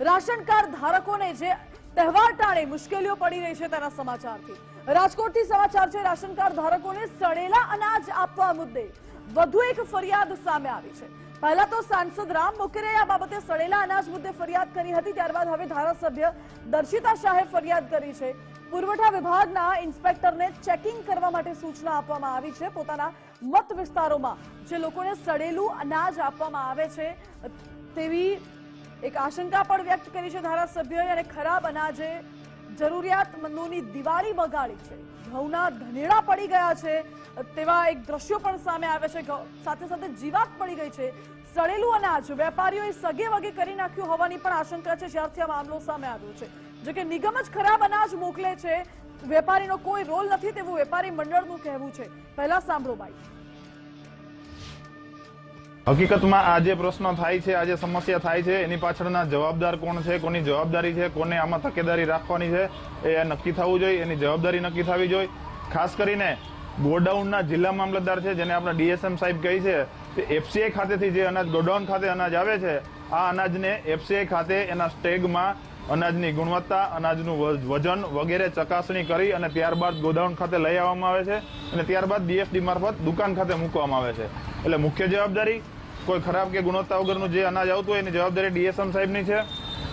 Ration card ધારકોને જે તહેવાર ટાણે મુશ્કેલીઓ પડી રહી છે તેના સમાચારથી. રાજકોટથી સમાચાર છે, રાશન કાર્ડ ધારકોને સડેલા અનાજ આપવા મુદ્દે વધુ એક ફરિયાદ સામે આવી છે. પહેલા તો સાંસદ રામ મોકરે આ બાબતે સડેલા અનાજ મુદ્દે ફરિયાદ કરી હતી, ત્યારબાદ હવે ધારાસભ્ય દર્શિતા શાહે ફરિયાદ કરી છે. પુરવઠા વિભાગના ઇન્સ્પેક્ટરને ચેકિંગ કરવા માટે સૂચના આપવામાં આવી છે. પોતાના મત વિસ્તારોમાં જે લોકોને સડેલું અનાજ આપવામાં આવે છે, તેવી એક આશંકા પણ વ્યક્ત કરી છે ધારાસભ્યોએ અને ખરાબ અનાજે જરૂરિયાતમંદોની દિવાળી બગાડી છે. ઘઉંના ધનેડા પડી ગયા છે. તેવા એક દ્રશ્યો પણ સામે આવે છે. સાથે સાથે જીવાત પડી ગઈ છે. સડેલું અનાજ વેપારીઓએ સગે વગે કરી નાખ્યું હોવાની પણ આશંકા છે. જ્યારથી આ મામલો સામે આવ્યો છે. જો કે નિગમ જ ખરાબ અનાજ મોકલે છે, વેપારીનો કોઈ રોલ નથી તેવું વેપારી મંડળનું કહેવું છે. પહેલા સાંભળો બાઈ હકીકતમાં આ જે પ્રશ્ન થાય છે આ જે સમસ્યા થાય છે. એની પાછળના જવાબદાર કોણ છે, કોની જવાબદારી છે, કોને આમાં તકેદારી રાખવાની છે, એ નક્કી થવું જોઈએ, એની જવાબદારી નક્કી થવી જોઈએ. ખાસ કરીને ગોડાઉનના જિલ્લા મામલતદાર છે, જેને આપણે ડીએસએમ સાહેબ કહી છે તે એફસીઆઈ ખાતેથી જે અનાજ, ગોડાઉન ખાતે અનાજ આવે છે, આ અનાજને એફસીઆઈ ખાતે એના સ્ટેગમાં અનાજની ગુણવત્તા, અનાજનું વજન વગેરે ચકાસણી કરી અને ત્યારબાદ ગોડાઉન ખાતે લઈ આવવામાં આવે છે અને ત્યારબાદ ડીએફડી મારફત દુકાન ખાતે મૂકવામાં આવે છે. એટલે મુખ્ય જવાબદારી કોઈ ખરાબ કે ગુણવત્તા વગરનું જે અનાજ આવતું હોય એની જવાબદારી ડીએસએમ સાહેબની છે.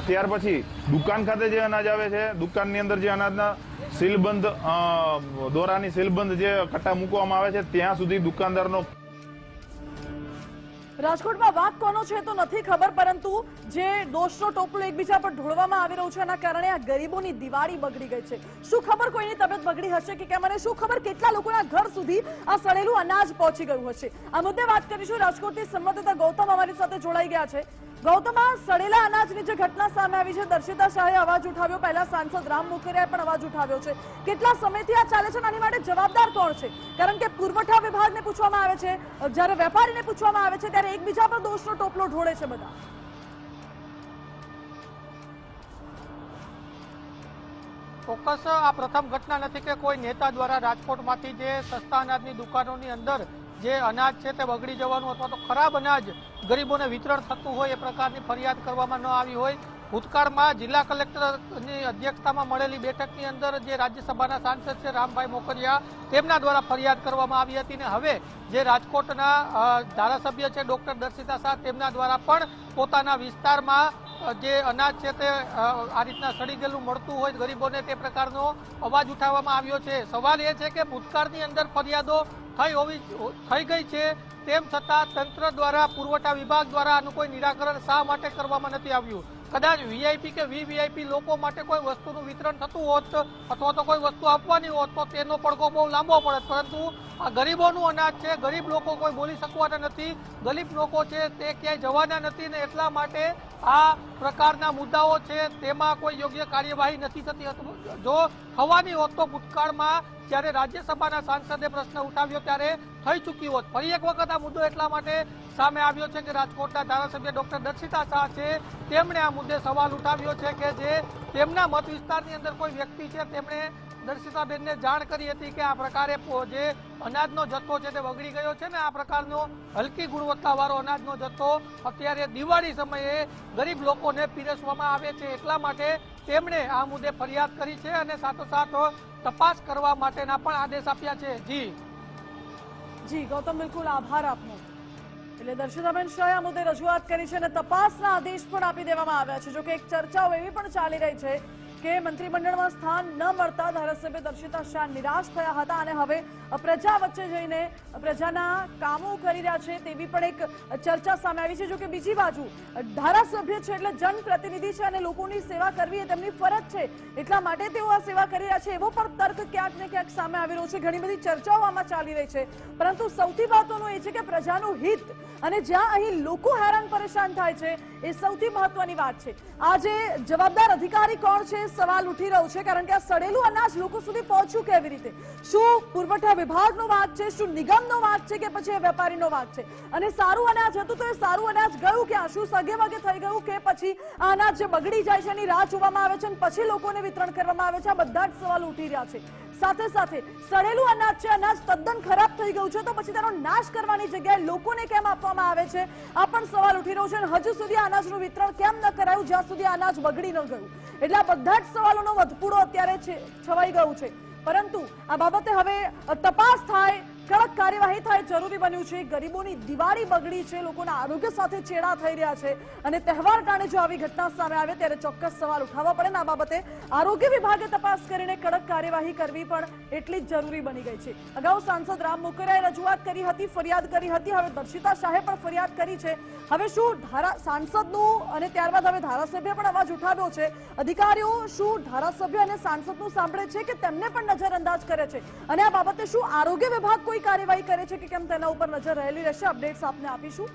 ત્યાર પછી દુકાન ખાતે જે અનાજ આવે છે, દુકાનની અંદર જે અનાજના સીલબંધ દોરાની સીલબંધ જે કટ્ટા મૂકવામાં આવે છે, ત્યાં સુધી દુકાનદારનો રાજકોટમાં વાત કોનો છે તો નથી ખબર, પરંતુ જે દોષનો ટોપલો એકબીજા પર ઢોળવામાં આવી રહ્યું છે, એના કારણે આ ગરીબોની દિવાળી બગડી ગઈ છે. શું ખબર કોઈની તબિયત બગડી હશે કે કેમ? અને શું ખબર કેટલા લોકોના ઘર સુધી આ સડેલું અનાજ પહોંચી ગયું હશે? આ મુદ્દે વાત કરીશું રાજકોટથી સંવાદદાતા ગૌતમ અમારી સાથે જોડાઈ ગયા છે. ગૌતમ, સડેલા અનાજની જે ઘટના સામે આવી છે, દર્શિતા શાહે અવાજ ઉઠાવ્યો. પહેલા સાંસદ રામ મોકરિયાએ પણ અવાજ ઉઠાવ્યો છે. કેટલા સમયથી આ ચાલે છે અને આની માટે જવાબદાર કોણ છે? કારણ કે પુરવઠા વિભાગને પૂછવામાં આવે છે, જ્યારે વેપારીને પૂછવામાં આવે છે, ત્યારે એકબીજા પર દોષનો ટોપલો ઢોળે છે બધા. ચોક્કસ, આ પ્રથમ ઘટના નથી કે કોઈ નેતા દ્વારા રાજકોટમાંથી જે સસ્તા અનાજની દુકાનોની અંદર જે અનાજ છે તે બગડી જવાનું અથવા તો ખરાબ અનાજ ગરીબોને વિતરણ થતું હોય એ પ્રકારની ફરિયાદ કરવામાં ન આવી હોય. ભૂતકાળમાં જિલ્લા કલેક્ટરની અધ્યક્ષતામાં મળેલી બેઠકની અંદર જે રાજ્યસભાના સાંસદ છે રામભાઈ મોકરિયા, તેમના દ્વારા ફરિયાદ કરવામાં આવી હતી ને હવે જે રાજકોટના ધારાસભ્ય છે ડોક્ટર દર્શિતા શાહ તેમના દ્વારા પણ પોતાના વિસ્તારમાં જે અનાજ છે તે આ રીતના સડી ગયેલું મળતું હોય ગરીબોને તે પ્રકારનો અવાજ ઉઠાવવામાં આવ્યો છે. સવાલ એ છે કે ભૂતકાળની અંદર ફરિયાદો થઈ હોવી થઈ ગઈ છે. તેમ છતાં તંત્ર દ્વારા, પુરવઠા વિભાગ દ્વારા આનું કોઈ નિરાકરણ શા માટે કરવામાં નથી આવ્યું? કદાચ વીઆઈપી કે વીવીઆઈપી લોકો માટે કોઈ વસ્તુનું વિતરણ થતું હોત અથવા તો કોઈ વસ્તુ આપવાની હોત તો તેનો પડઘો બહુ લાંબો પડે. પરંતુ આ ગરીબોનું અનાજ છે, ગરીબ લોકો કોઈ બોલી શકવાના નથી, ગરીબ લોકો છે તે ક્યાંય જવાના નથી ને એટલા માટે આ પ્રકારના મુદ્દાઓ છે તેમાં કોઈ યોગ્ય કાર્યવાહી નથી થતી. જો થવાની હોત તો ભૂતકાળમાં જ્યારે રાજ્યસભાના સાંસદે પ્રશ્ન ઉઠાવ્યો ત્યારે થઈ ચૂકી હોત. ફરી એક વખત આ મુદ્દો એટલા માટે સામે આવ્યો છે કે રાજકોટના ધારાસભ્ય ડોક્ટર દર્શિતા શાહ છે, તેમણે આ મુદ્દે સવાલ ઉઠાવ્યો છે કે જે તેમના મત વિસ્તારની અંદર કોઈ વ્યક્તિ છે, તેમણે દર્શિતાબેનને જાણ કરી હતી કે આ પ્રકારે જે અનાજનો જથ્થો છે તે બગડી ગયો છે ને આ પ્રકારનો હલકી ગુણવત્તાવાળો અનાજનો જથ્થો અત્યારે દિવાળી સમયે ગરીબ લોકોને પીરસવામાં આવે છે. એટલા માટે તેમણે આ મુદ્દે ફરિયાદ કરી છે અને સાથોસાથ તપાસ કરવા માટેના પણ આદેશ આપ્યા છે. જી. જી, ગૌતમ, બિલકુલ આભાર આપનો. એટલે દર્શિતાબેન શાહે આ મુદ્દે રજૂઆત કરી છે અને તપાસના આદેશ પણ આપી દેવામાં આવ્યા છે. જોકે એક ચર્ચાઓ એવી પણ ચાલી રહી છે કે મંત્રીમંડળમાં સ્થાન ન મળતા ધારાસભ્ય દર્શિતા શાહ નિરાશ થયા હતા અને હવે પ્રજા વચ્ચે જઈને પ્રજાના કામો કરી રહ્યા છે તેવી પણ એક ચર્ચા સામે આવી છે. જોકે બીજી બાજુ ધારાસભ્ય છે એટલે જનપ્રતિનિધિ છે અને લોકોની સેવા કરવી એ તેમની ફરજ છે. એટલા માટે તેઓ આ સેવા કરી રહ્યા છે એવો પણ તર્ક ક્યાંક ને ક્યાંક સામે આવી રહ્યો છે. ઘણી બધી ચર્ચાઓ આમાં ચાલી રહી છે. પરંતુ સૌથી મહત્વનું એ છે કે પ્રજાનું હિત અને જ્યાં અહીં લોકો હેરાન પરેશાન થાય છે, એ સૌથી મહત્વની વાત છે. આજે જવાબદાર અધિકારી કોણ છે, સવાલ ઉઠી રહ્યો છે, કારણ કે આ સડેલું અનાજ લોકો સુધી પહોંચ્યું કેવી રીતે? શું પુરવઠા વિભાગનો વાંક છે, શું નિગમનો વાંક છે કે પછી વેપારીનો વાંક છે? અને સારું અનાજ હતું તો એ સારું અનાજ ગયું ક્યાં? શું સગે વગે થઈ ગયું કે પછી આ અનાજ જે બગડી જાય છે એની રાહ જોવામાં આવે છે અને પછી લોકોને વિતરણ કરવામાં આવે છે? આ બધા જ સવાલ ઉઠી રહ્યા છે. સાથે સાથે સડેલું અનાજ છે, અનાજ તદ્દન ખરાબ થઈ ગયું છે, તો પછી તેનો નાશ કરવાની જગ્યાએ લોકોને કેમ આપવામાં આવે છે? આ પણ સવાલ ઉઠી રહ્યો છે અને હજુ સુધી અનાજનું વિતરણ કેમ ન કરાયું, જ્યાં સુધી અનાજ બગડી ન ગયું? એટલે આ બધા જ સવાલોનો વધપૂડો અત્યારે છવાઈ ગયું છે. પરંતુ આ બાબતે હવે તપાસ થાય કડક કાર્યવાહી થાય, જરૂરી બન્યું છે. ગરીબોની દિવાળી બગડી છે, લોકોના આરોગ્ય સાથે ચેડા થઈ રહ્યા છે. અને તહેવાર કારણે જો આવી ઘટના સામે આવે ત્યારે ચોક્કસ સવાલ ઉઠાવવા પડે આ બાબતે આરોગ્ય વિભાગે તપાસ કરીને કડક કાર્યવાહી કરવી પણ એટલી જ જરૂરી બની ગઈ છે. અગાઉ સાંસદ રામ મોકરિયાએ રજૂઆત કરી હતી, ફરિયાદ કરી હતી. હવે દર્શિતા શાહે પણ ફરિયાદ કરી છે. હવે શું ધારા, સાંસદનું અને ત્યારબાદ હવે ધારાસભ્ય પણ અવાજ ઉઠાવ્યો છે. અધિકારીઓ શું ધારાસભ્ય અને સાંસદનું સાંભળે છે કે તેમને પણ નજરઅંદાજ કરે છે? અને આ બાબતે શું આરોગ્ય વિભાગ કોઈ કાર્યવાહી કરે છે કે કેમ તેના ઉપર નજર રહેલી રહેશે? અપડેટ્સ આપને આપીશું.